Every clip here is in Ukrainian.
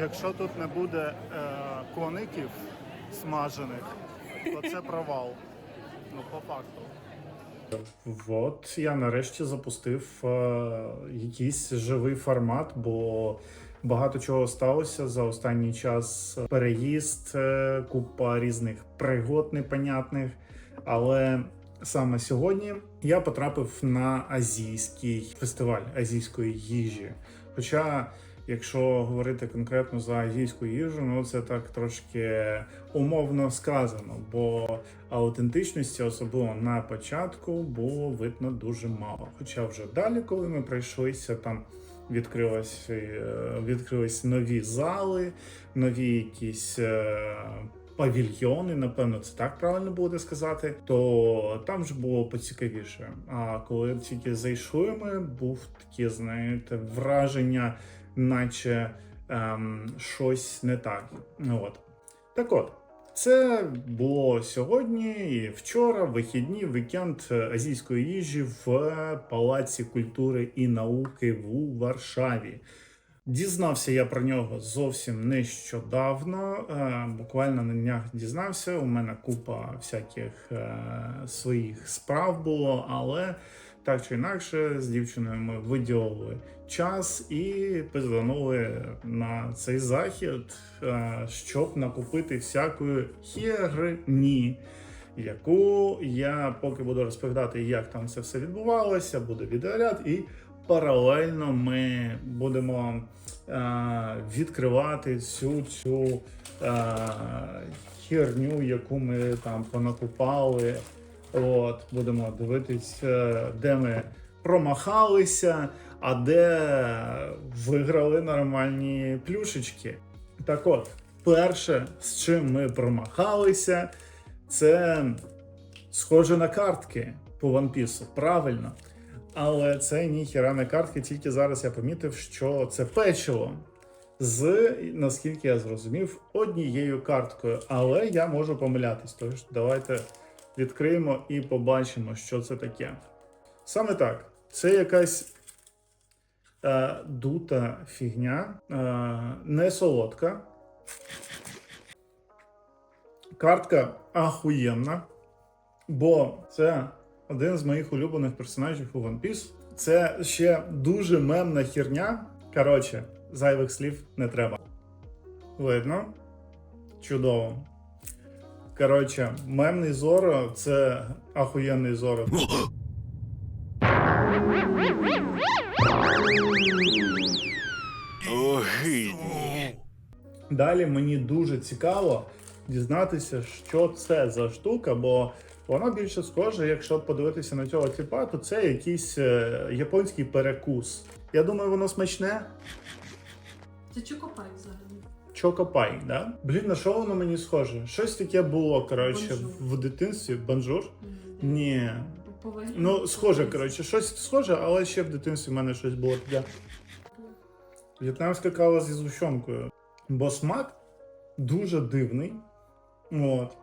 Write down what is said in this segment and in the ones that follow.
Якщо тут не буде е, коників смажених, то це провал. Ну, по факту. От я нарешті запустив е, якийсь живий формат, бо багато чого сталося за останній час. Переїзд, е, купа різних пригод непонятних. Але саме сьогодні я потрапив на азійський фестиваль азійської їжі. Хоча, якщо говорити конкретно за азійську їжу, ну це так трошки умовно сказано, бо аутентичності, особливо на початку, було видно дуже мало. Хоча вже далі, коли ми пройшлися, там відкрилось, е, відкрились нові зали, нові якісь. е, Павільйони, напевно, це так правильно буде сказати, то там ж було поцікавіше. А коли тільки зайшли, ми був таке, знаєте, враження, наче ем, щось не так. От. Так от, це було сьогодні і вчора, вихідні, вікенд азійської їжі в Палаці культури і науки в Варшаві. Дізнався я про нього зовсім нещодавно. е, Буквально на днях дізнався. У мене купа всяких е, своїх справ було, але так чи інакше, з дівчиною ми виділили час і пизданули на цей захід, е, щоб накупити всякої херні, яку я поки буду розповідати, як там це все відбувалося, буде відеоряд і. Паралельно ми будемо е, відкривати всю цю е, херню, яку ми там понакупали. От, будемо дивитись, е, де ми промахалися, а де виграли нормальні плюшечки. Так от, перше, з чим ми промахалися, це схоже на картки по One Piece. Правильно. Але це ніхіра не картки, тільки зараз я помітив, що це печиво з, наскільки я зрозумів, однією карткою. Але я можу помилятись. Тож давайте відкриємо і побачимо, що це таке. Саме так, це якась е, дута фігня, е, не солодка. Картка ахуєнна, бо це один з моїх улюблених персонажів у One Piece. Це ще дуже мемна херня. Коротше, зайвих слів не треба. Видно? Чудово. Коротше, мемний Зоро це ахуєнний Зоро. Далі мені дуже цікаво дізнатися, що це за штука, бо воно більше схоже, якщо подивитися на цього типа, то це якийсь е, японський перекус. Я думаю, воно смачне. Це чокопай взагалі. Чокопай, да? Блін, на що воно мені схоже? Щось таке було, коротше, в дитинстві. Банжур? Ні. Ну, схоже, коротше, щось схоже, але ще в дитинстві в мене щось було таке. В'єтнамська кава зі згущенкою. Бо смак дуже дивний. От.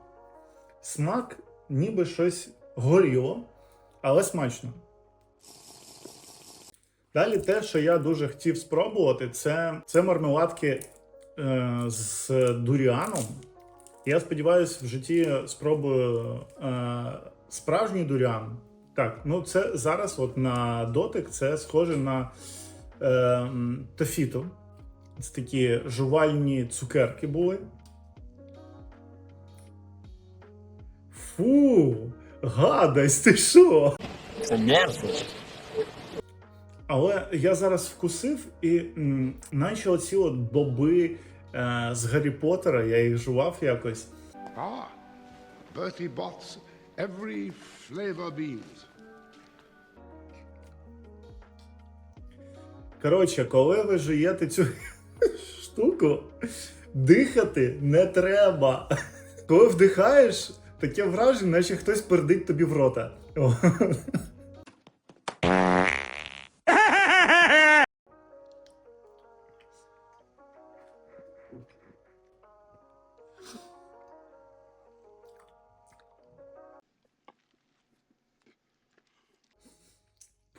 Смак ніби щось горіло, але смачно. Далі те, що я дуже хотів спробувати, це, це мармеладки з дуріаном. Я сподіваюся, в житті спробую е, справжній дуріан. Так, ну це зараз, от на дотик, це схоже на е, м, тофіту. Це такі жувальні цукерки були. Фу, гадость, ти що? Це мерзость. Але я зараз вкусив, і м, наче оці от боби е, з Гаррі Поттера, я їх жував якось. Ah, Bertie Bott's every flavor beans. Коротше, коли ви жуєте цю штуку, дихати не треба. Коли вдихаєш, таке враження, наче хтось пердить тобі в рота.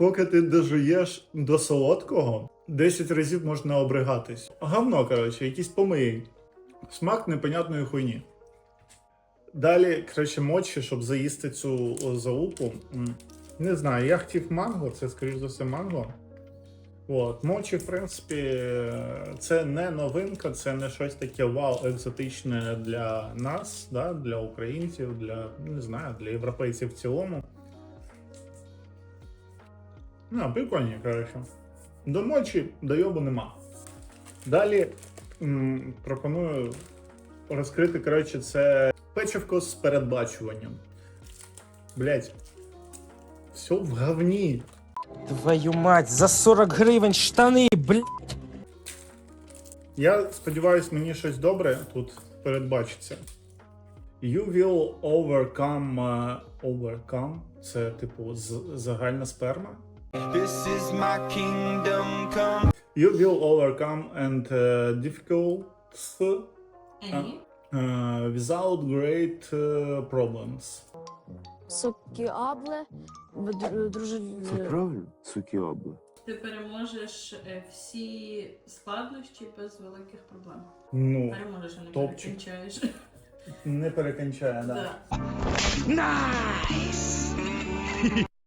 Поки ти дожуєш до солодкого, 10 разів можна обригатись. говно, коротше, якісь помиї. Смак непонятної хуйні. Далі, коротше, мочі, щоб заїсти цю залупу. Не знаю, я хотів манго, це, скоріш за все, манго. От, мочі, в принципі, це не новинка, це не щось таке вау, екзотичне для нас, да, для українців, для не знаю, для європейців в цілому. Ну, прикольні, коротше. До мочі до йобу нема. Далі м, пропоную розкрити, коротше, це печивко з передбачуванням. Блять. Все в говні. Твою мать, за 40 гривень штани, блядь. Я сподіваюся, мені щось добре тут передбачиться. You will overcome. uh, overcome. Це, типу, загальна сперма. This is my kingdom come. You will overcome and uh, difficult Ені. uh, without great uh, problems. Сокіабле, друже. правильно, сукіобли. Ти переможеш е, всі складнощі без великих проблем. Ну, Переможеш, а не топчик. перекінчаєш. не перекінчає, да. Да.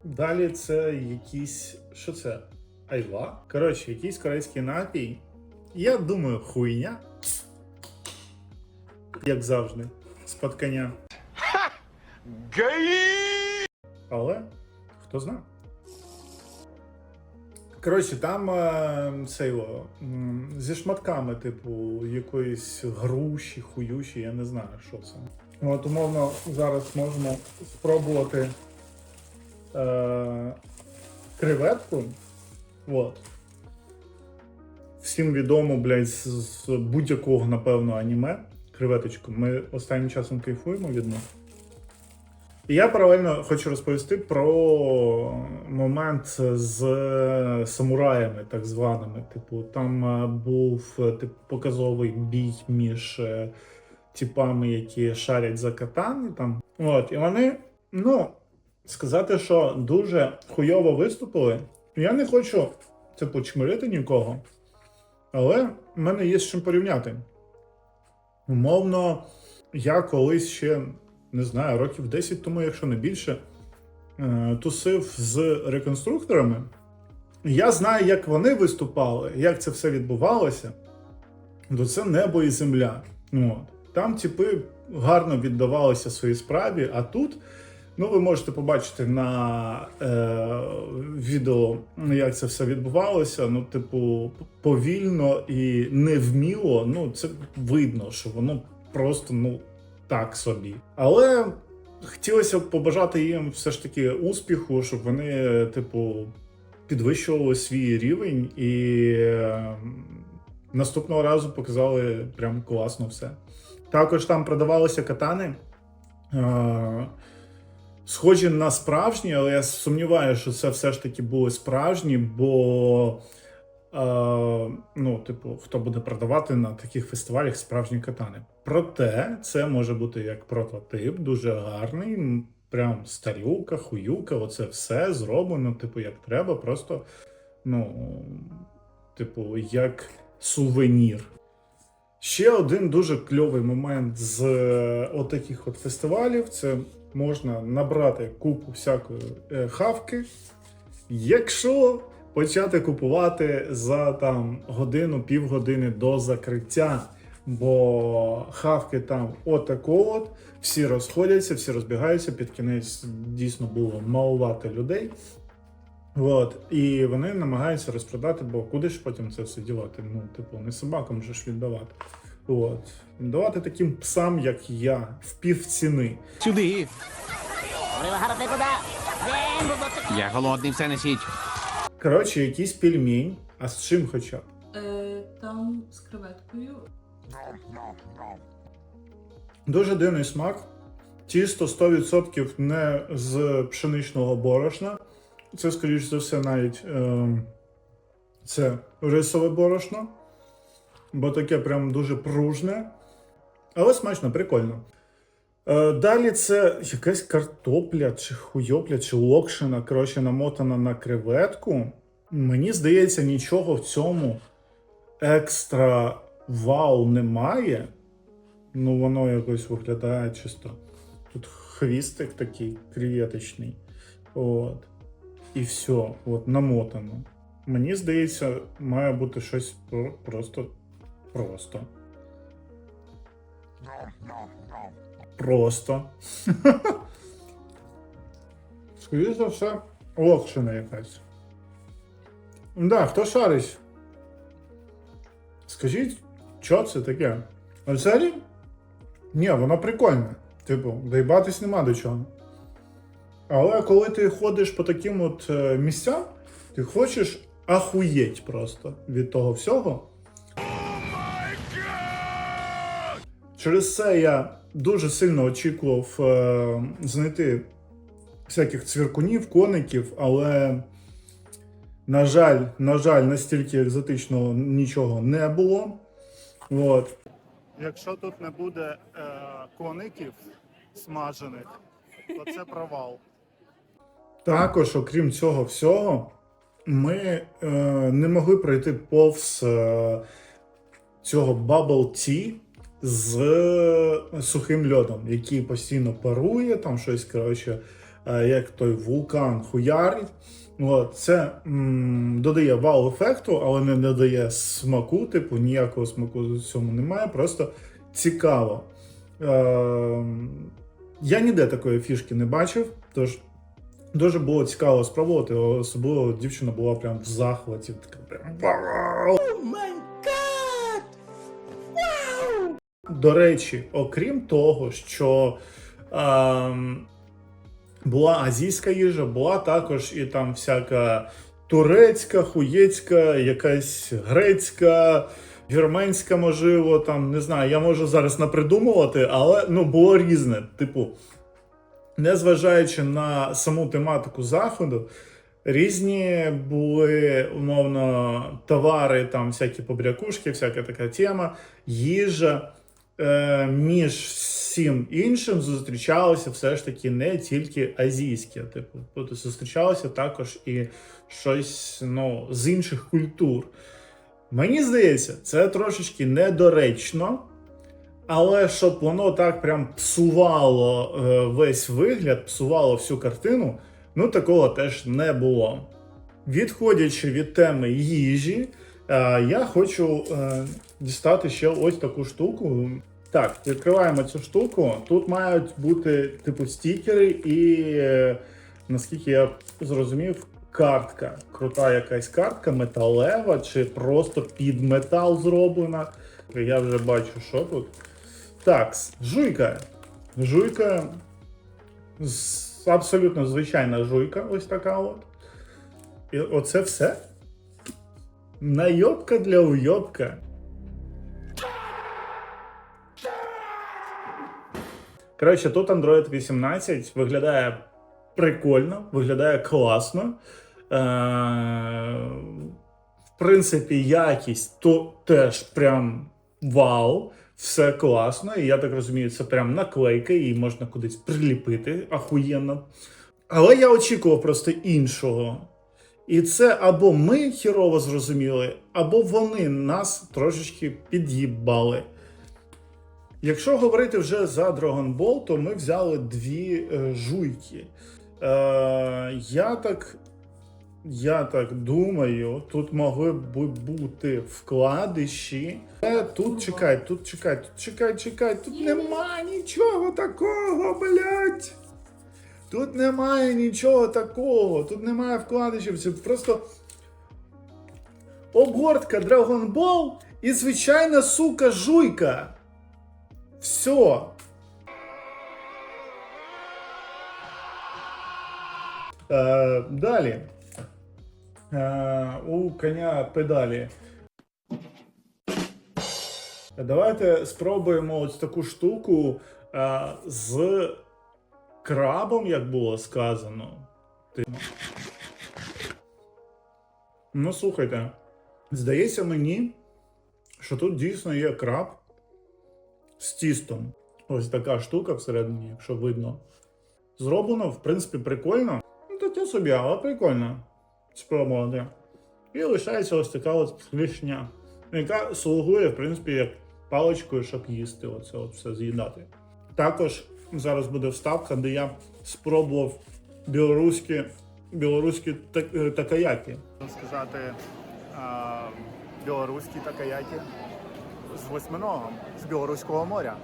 Далі це якісь. Що це? Айва? Коротше, якийсь корейський напій. Я думаю, хуйня. Як завжди. З-под коня. Але хто знає. Коротше, там е, м, зі шматками, типу, якоїсь груші, хуючі, я не знаю, що це. От, умовно, зараз можемо спробувати е, креветку. От. Всім відомо, блядь, з, з будь-якого, напевно, аніме. Креветочку. Ми останнім часом кайфуємо від них. І я паралельно хочу розповісти про момент з самураями, так званими. Типу, там е, був е, типу, показовий бій між е, типами, які шарять за катани. Там. От, і вони, ну, сказати, що дуже хуйово виступили. Я не хочу, типу, чмирити нікого, але в мене є з чим порівняти. Умовно, я колись ще не знаю, років 10 тому, якщо не більше, е, тусив з реконструкторами. Я знаю, як вони виступали, як це все відбувалося. То це небо і земля. Ну, От. Там типи гарно віддавалися своїй справі, а тут. Ну, ви можете побачити на е, відео, як це все відбувалося. Ну, типу, повільно і невміло. Ну, це видно, що воно просто ну так собі. Але хотілося б побажати їм все ж таки успіху, щоб вони, типу, підвищували свій рівень і е, наступного разу показали прям класно все. Також там продавалися катани. Е, Схожі на справжні, але я сумніваюся, що це все ж таки були справжні, бо е, ну, типу, хто буде продавати на таких фестивалях справжні катани. Проте це може бути як прототип, дуже гарний, прям старюка, хуюка, оце все зроблено, типу, як треба, просто, ну, типу, як сувенір. Ще один дуже кльовий момент з е, отаких от фестивалів це можна набрати купу всякої е, хавки, якщо почати купувати за там годину, півгодини до закриття. Бо хавки там отако от, всі розходяться, всі розбігаються. Під кінець дійсно було малувати людей. От, і вони намагаються розпродати, бо куди ж потім це все дівати? Ну, типу, не собакам же ж віддавати. От. Віддавати таким псам, як я, в півціни. Сюди. Я голодний, все несіть. Коротше, якийсь пельмень, а з чим хоча б. Е, там з креветкою. Дуже дивний смак. Тісто 100% не з пшеничного борошна. Це, скоріш за все, навіть е, це рисове борошно. Бо таке прям дуже пружне. Але смачно, прикольно. Е, далі це якась картопля, чи хуйопля, чи локшина, коротше, намотана на креветку. Мені здається, нічого в цьому екстра вау немає. Ну, воно якось виглядає чисто. Тут хвістик такий креветочний. От. І все, от, намотано. Мені здається, має бути щось просто. Просто. Просто. Скоріше за все, локшина якась. Да, хто шарить? Скажіть, що це таке? А Взагалі? Ні, воно прикольне. Типу, доїбатись нема до чого. Але коли ти ходиш по таким от е, місцям, ти хочеш ахуєть просто від того всього. Через це я дуже сильно очікував е, знайти всяких цвіркунів, коників, але, на жаль, на жаль, настільки екзотичного нічого не було. От. Якщо тут не буде е, коників смажених, то це провал. Також, окрім цього всього, ми е, не могли пройти повз е, цього bubble tea з е, сухим льодом, який постійно парує, там щось, коротше, е, як той вулкан хуярить. Це м, додає вау-ефекту, але не додає смаку, типу, ніякого смаку цьому немає, просто цікаво. Е, я ніде такої фішки не бачив, тож дуже було цікаво спробувати, особливо дівчина була прям в захваті. Така прям До речі, окрім того, що ем, була азійська їжа, була також і там всяка турецька, хуєцька, якась грецька, вірменська, можливо, там не знаю, я можу зараз напридумувати, але ну було різне. Типу, незважаючи на саму тематику заходу, різні були умовно товари, там всякі побрякушки, всяка така тема, їжа. Е, між всім іншим зустрічалося все ж таки не тільки азійське, типу, тобто зустрічалося також і щось ну, з інших культур. Мені здається, це трошечки недоречно, але щоб воно так прям псувало е, весь вигляд, псувало всю картину, ну такого теж не було. Відходячи від теми їжі, я хочу е, дістати ще ось таку штуку. Так, відкриваємо цю штуку. Тут мають бути типу стікери і, е, наскільки я зрозумів, картка. Крута якась картка, металева чи просто під метал зроблена. Я вже бачу, що тут. Так, жуйка. Жуйка. Абсолютно звичайна жуйка, ось така от. І оце все. Найобка для уйобка. Коротше, тут Android 18 виглядає прикольно, виглядає класно. Е- в принципі, якість то теж прям вау. Все класно. І я так розумію, це прям наклейка, її можна кудись приліпити ахуєнно. Але я очікував просто іншого. І це або ми хірово зрозуміли, або вони нас трошечки під'їбали. Якщо говорити вже за Dragon Ball, то ми взяли дві е, жуйки. Е, я так. Я так думаю, тут могли б бути вкладиші. Але тут чекай, тут чекай, тут чекай, чекай, тут нема нічого такого, блядь. Тут немає нічого такого, тут немає вкладишів, це просто обгортка Dragon Ball і звичайна сука жуйка. Все. Е, далі. Е, у коня педалі. Давайте спробуємо ось таку штуку е, з крабом, як було сказано. Ну, слухайте, здається мені, що тут дійсно є краб з тістом. Ось така штука всередині, якщо видно. Зроблено, в принципі, прикольно. Ну, таке собі, але прикольно спробувати. І лишається ось така от клішня. яка слугує, в принципі, як паличкою, щоб їсти оце от все з'їдати. Також зараз буде вставка, де я спробував білоруські, білоруські е, такаяки. Сказати білоруські такаяки з восьминогом з Білоруського моря.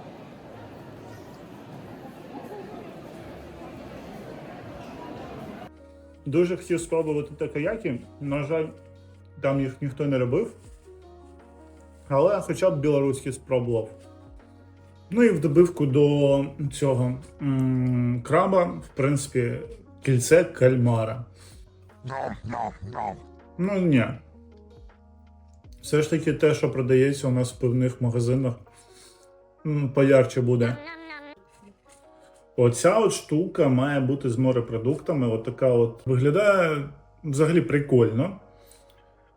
Дуже хотів спробувати такаяки. На жаль, там їх ніхто не робив. Але хоча б білоруський спробував. Ну і в добивку до цього краба, в принципі, кільце кальмара. Ну ні. Все ж таки те, що продається у нас в пивних магазинах, поярче буде. Оця от штука має бути з морепродуктами. От така от виглядає взагалі прикольно.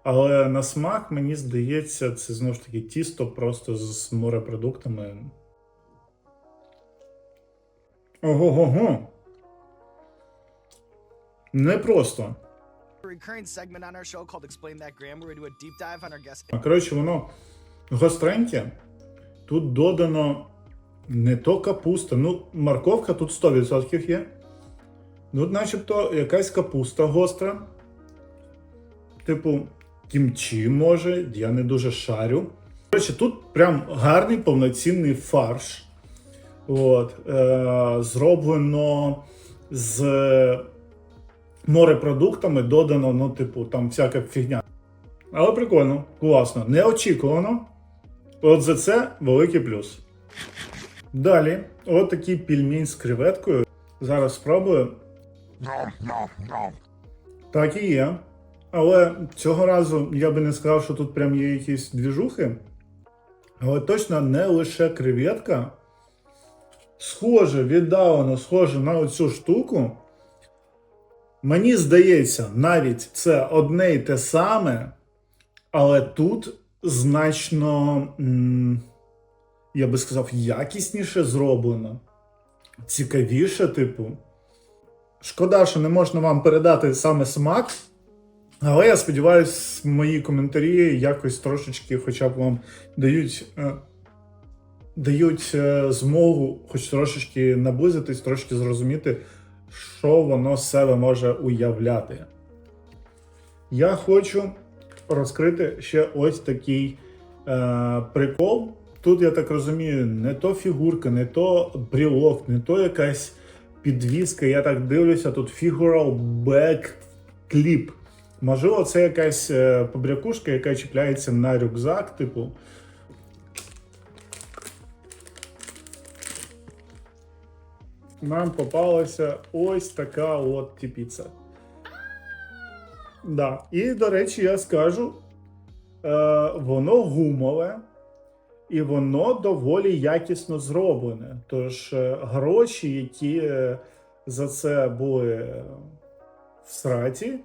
Але на смак, мені здається, це знову ж таки тісто просто з морепродуктами. Dive on our guest Коротше, воно гостреньке. Тут додано не то капуста, ну, морковка тут 100% є. Ну, начебто якась капуста гостра. Типу, кімчі може, я не дуже шарю. Коротше, тут прям гарний повноцінний фарш. От, е, зроблено з морепродуктами, додано, ну, типу, там всяка фігня. Але прикольно, класно, неочікувано. От за це великий плюс. Далі, от такий пельмінь з креветкою. Зараз спробую. Так і є. Але цього разу я би не сказав, що тут прям є якісь двіжухи. Але точно не лише креветка. Схоже, віддалено схоже на оцю штуку. Мені здається, навіть це одне й те саме, але тут значно, я би сказав, якісніше зроблено. Цікавіше, типу. Шкода, що не можна вам передати саме смак. Але я сподіваюся, мої коментарі якось трошечки хоча б вам дають, е, дають е, змогу хоч трошечки наблизитись, трошки зрозуміти, що воно з себе може уявляти. Я хочу розкрити ще ось такий е, прикол. Тут, я так розумію, не то фігурка, не то брілок, не то якась підвіска. Я так дивлюся, тут figural back clip. Можливо, це якась е, побрякушка, яка чіпляється на рюкзак, типу. Нам попалася ось така от тіпіця. Да. І, до речі, я скажу, е, воно гумове і воно доволі якісно зроблене. Тож е, гроші, які е, за це були е, в сраті,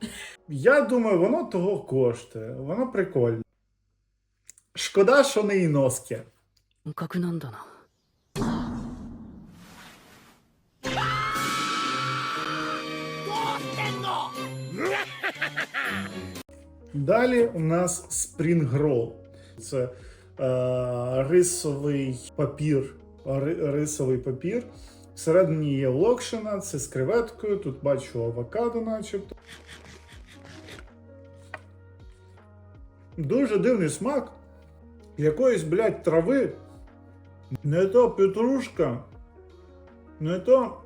я думаю, воно того коштує. Воно прикольне. Шкода, що не іноске. 感覚なんだな Далі у нас Spring Roll. Це е, рисовий папір. рисовий папір. Всередині є локшина, це з креветкою. Тут бачу авокадо, начебто. Дуже дивний смак. Якоїсь, блядь, трави. Не то петрушка. Не то.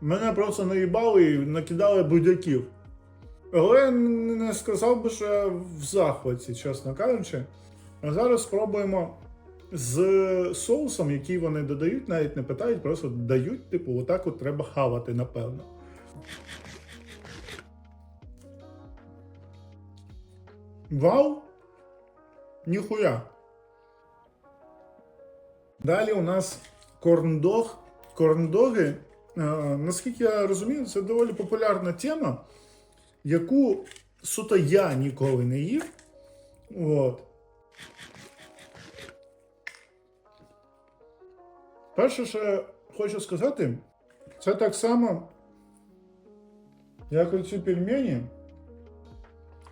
Мене просто наїбали і накидали будяків. Але не сказав би, що я в захваті, чесно кажучи. А зараз спробуємо з соусом, який вони додають, навіть не питають, просто дають, типу, отак от треба хавати, напевно. Вау! Ніхуя. Далі у нас корндог. Корндоги, е, наскільки я розумію, це доволі популярна тема яку суто я ніколи не їв. От. Перше, що я хочу сказати, це так само, як оці пельмені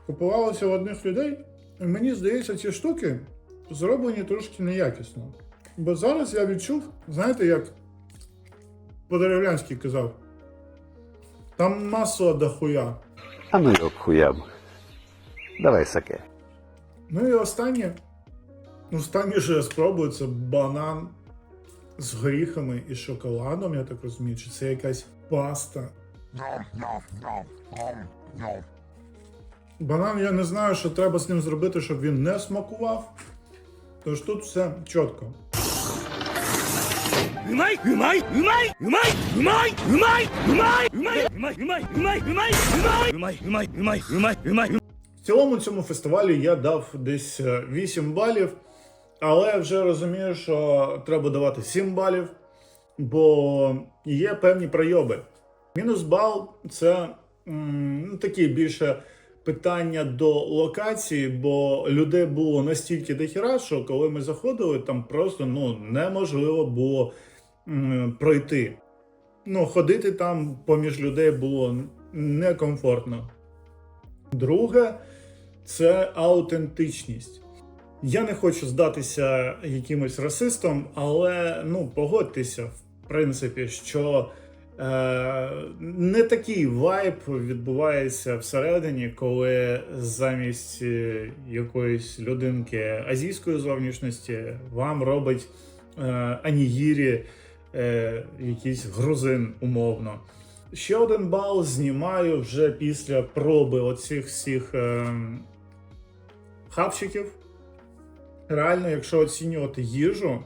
купувалися в одних людей, І Мені здається, ці штуки зроблені трошки неякісно. Бо зараз я відчув, знаєте, як Подеревлянський казав, там масла дохуя. А ну його к хуям. Давай саке. Ну і останнє. Останнє, що я спробую, це банан з горіхами і шоколадом, я так розумію, чи це якась паста. Банан я не знаю, що треба з ним зробити, щоб він не смакував. Тож тут все чітко. В цілому цьому фестивалі я дав десь е, 8 балів, але вже розумію, що треба давати 7 балів, бо є певні пройоби. Мінус бал це м, ну, такі більше питання до локації, бо людей було настільки дохіра, що коли ми заходили, там просто ну, неможливо було м, пройти. Ну, ходити там поміж людей було некомфортно. Друге, це аутентичність. Я не хочу здатися якимось расистом, але ну погодьтеся, в принципі, що е, не такий вайб відбувається всередині, коли замість е, якоїсь людинки азійської зовнішності вам робить е, анігірі е, якийсь грузин умовно. Ще один бал знімаю вже після проби оцих всіх е, хавчиків. Реально, якщо оцінювати їжу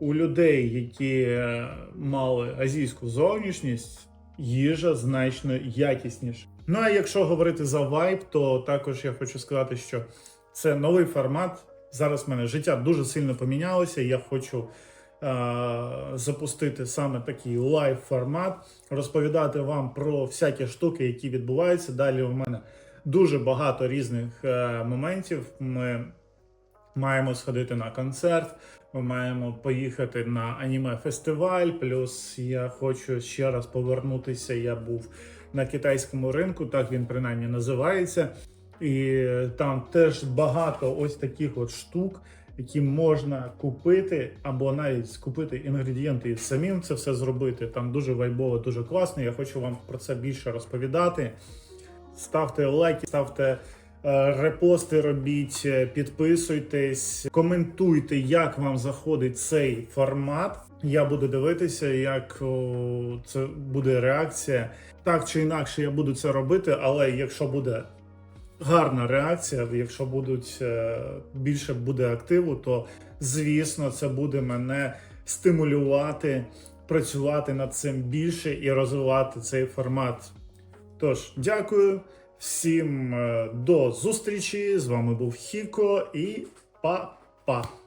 у людей, які е, мали азійську зовнішність, їжа значно якісніша. Ну а якщо говорити за вайб, то також я хочу сказати, що це новий формат. Зараз в мене життя дуже сильно помінялося. Я хочу запустити саме такий лайв формат, розповідати вам про всякі штуки, які відбуваються. Далі у мене дуже багато різних е, моментів. Ми маємо сходити на концерт, ми маємо поїхати на аніме-фестиваль. Плюс я хочу ще раз повернутися. Я був на китайському ринку, так він принаймні називається. І там теж багато ось таких от штук, які можна купити, або навіть купити інгредієнти і самим це все зробити. Там дуже вайбово, дуже класно. Я хочу вам про це більше розповідати. Ставте лайки, ставте е, репости, робіть, е, підписуйтесь, коментуйте, як вам заходить цей формат. Я буду дивитися, як це буде реакція. Так чи інакше, я буду це робити, але якщо буде гарна реакція, якщо будуть е, більше буде активу, то звісно це буде мене стимулювати працювати над цим більше і розвивати цей формат. Тож, дякую всім е, до зустрічі. З вами був Хіко і па-па.